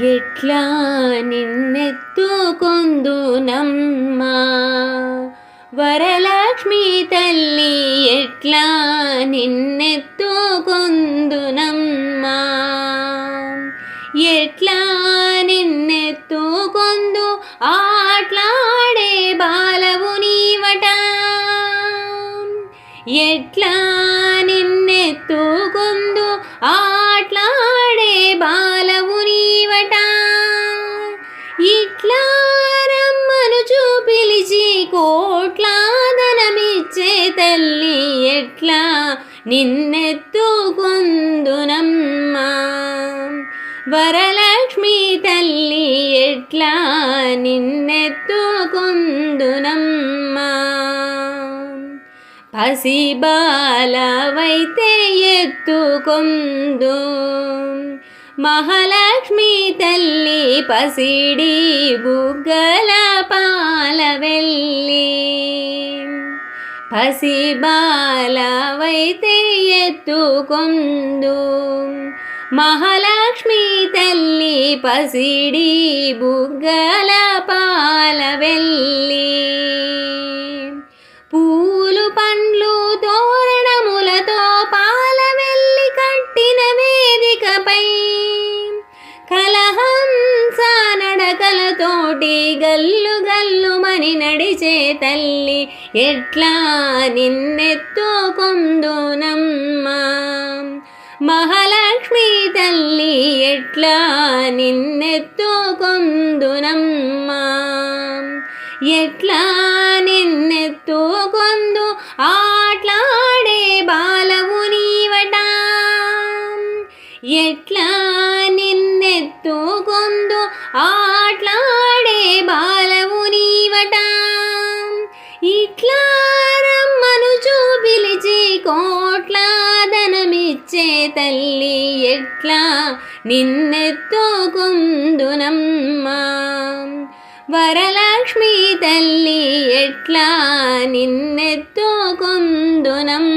ఎట్లా నిన్నెత్తుకొందునమ్మా? వరలక్ష్మి తల్లి ఎట్లా నిన్నెత్తుకొందునమ్మా? ఎట్లా నిన్నెత్తుకొందు ఆట్లాడే బాలవు నీవట? ఎట్లా నిన్నెత్తు ఇట్లా చూపిలిచి కోట్లా ధనమిచ్చే తల్లి ఎట్లా నిన్నెత్తుకొందునమ్మా? వరలక్ష్మి తల్లి ఎట్లా నిన్నెత్తుకొందునమ్మా? పసిబాలవైతే ఎత్తుకొందు. మహాలక్ష్మి తల్లి పసిడి బుగ్గల పాల వెళ్ళి పసిబాలవైతే ఎత్తుకొందు. మహాలక్ష్మి తల్లి పసిడి బుగ్గల పా నడిచే తల్లి ఎట్లా నిన్నెత్తుకొందునమ్మా మహాలక్ష్మి తల్లి ఎట్లా నిన్నెత్తుకొందునమ్మా ఎట్లా నిన్నెత్తుకొందు ఆట్లాడే బాలవు నీవట? ఎట్లా నిన్నెత్తుకొందు ఆ కోట్లాదనమిచ్చే తల్లి ఎట్లా నిన్నెత్తుకొందునమ్మా? వరలక్ష్మి తల్లి ఎట్లా నిన్నెత్తుకొందునమ్మా?